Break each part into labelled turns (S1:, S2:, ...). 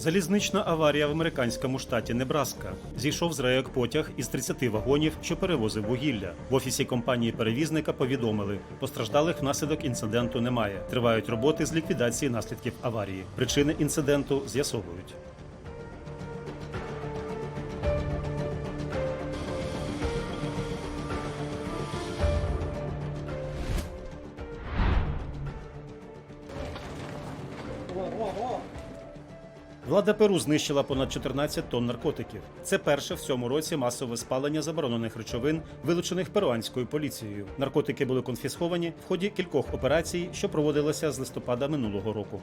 S1: Залізнична аварія в американському штаті Небраска. Зійшов з рейок потяг із 30 вагонів, що перевозив вугілля. В офісі компанії перевізника повідомили, постраждалих внаслідок інциденту немає. Тривають роботи з ліквідації наслідків аварії. Причини інциденту з'ясовують. Влада Перу знищила понад 14 тонн наркотиків. Це перше в цьому році масове спалення заборонених речовин, вилучених перуанською поліцією. Наркотики були конфісковані в ході кількох операцій, що проводилися з листопада минулого року.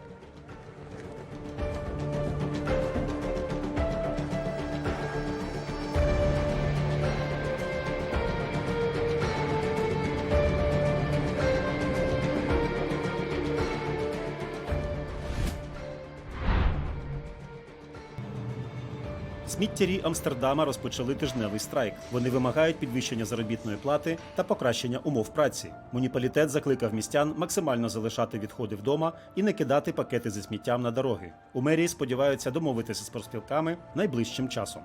S1: Сміттярі Амстердама розпочали тижневий страйк. Вони вимагають підвищення заробітної плати та покращення умов праці. Муніципалітет закликав містян максимально залишати відходи вдома і не кидати пакети зі сміттям на дороги. У мерії сподіваються домовитися з профспілками найближчим часом.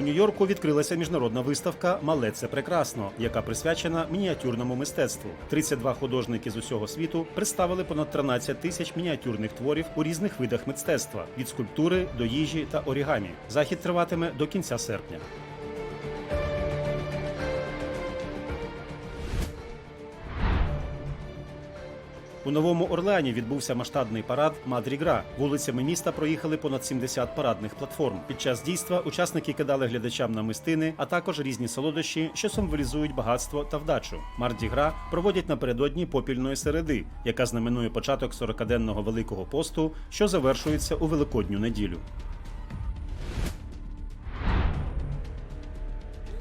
S1: У Нью-Йорку відкрилася міжнародна виставка Мале це прекрасно, яка присвячена мініатюрному мистецтву. 32 художники з усього світу представили понад 13 тисяч мініатюрних творів у різних видах мистецтва від скульптури до їжі та орігамі. Захід триватиме до кінця серпня. У новому Орлеані відбувся масштабний парад Мадрі-Гра. Вулицями міста проїхали понад 70 парадних платформ. Під час дійства учасники кидали глядачам на мистини, а також різні солодощі, що символізують багатство та вдачу. Марді-Гра проводять напередодні попільної середи, яка знаменує початок 40-денного великого посту, що завершується у великодню неділю.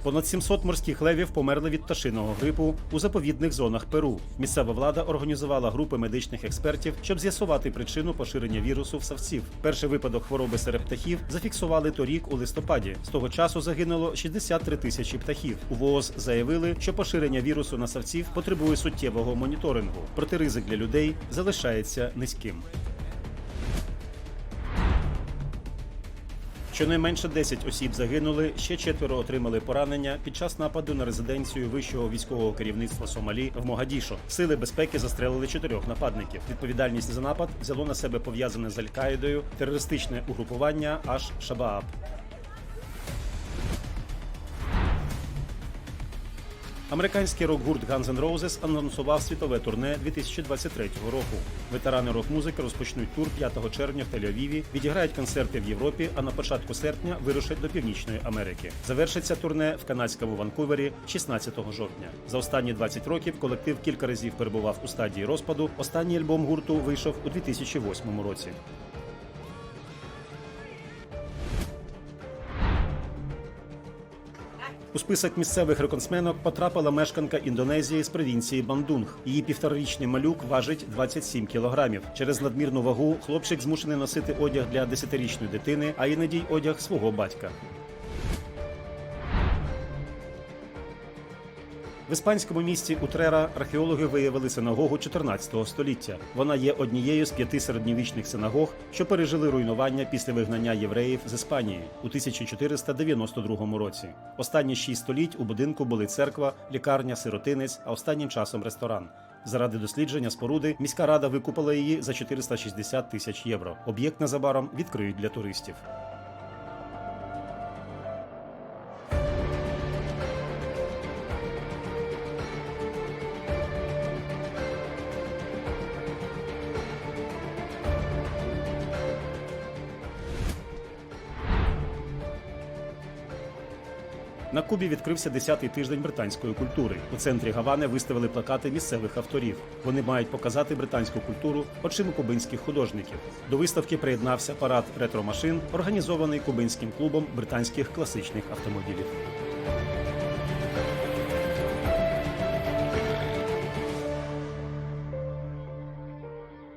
S1: Понад 700 морських левів померли від пташиного грипу у заповідних зонах Перу. Місцева влада організувала групи медичних експертів, щоб з'ясувати причину поширення вірусу в савців. Перший випадок хвороби серед птахів зафіксували торік у листопаді. З того часу загинуло 63 тисячі птахів. У ВООЗ заявили, що поширення вірусу на савців потребує суттєвого моніторингу, проте ризик для людей залишається низьким. Щонайменше 10 осіб загинули, ще четверо отримали поранення під час нападу на резиденцію вищого військового керівництва Сомалі в Могадішо. Сили безпеки застрелили чотирьох нападників. Відповідальність за напад взяло на себе пов'язане з Аль-Каїдою терористичне угрупування аж Шабааб. Американський рок-гурт Guns N' Roses анонсував світове турне 2023 року. Ветерани рок-музики розпочнуть тур 5 червня в Тель-Авіві, відіграють концерти в Європі, а на початку серпня вирушать до Північної Америки. Завершиться турне в канадському Ванкувері 16 жовтня. За останні 20 років колектив кілька разів перебував у стадії розпаду. Останній альбом гурту вийшов у 2008 році. У список місцевих рекордсменок потрапила мешканка Індонезії з провінції Бандунг. Її півторарічний малюк важить 27 кілограмів. Через надмірну вагу хлопчик змушений носити одяг для 10-річної дитини, а іноді й одяг свого батька. В іспанському місті Утрера археологи виявили синагогу 14 століття. Вона є однією з п'яти середньовічних синагог, що пережили руйнування після вигнання євреїв з Іспанії у 1492 році. Останні шість століть у будинку були церква, лікарня, сиротинець, а останнім часом ресторан. Заради дослідження споруди міська рада викупила її за 460 тисяч євро. Об'єкт незабаром відкриють для туристів. На Кубі відкрився 10-й тиждень британської культури. У центрі Гавани виставили плакати місцевих авторів. Вони мають показати британську культуру очима кубинських художників. До виставки приєднався парад ретро-машин, організований кубинським клубом британських класичних автомобілів.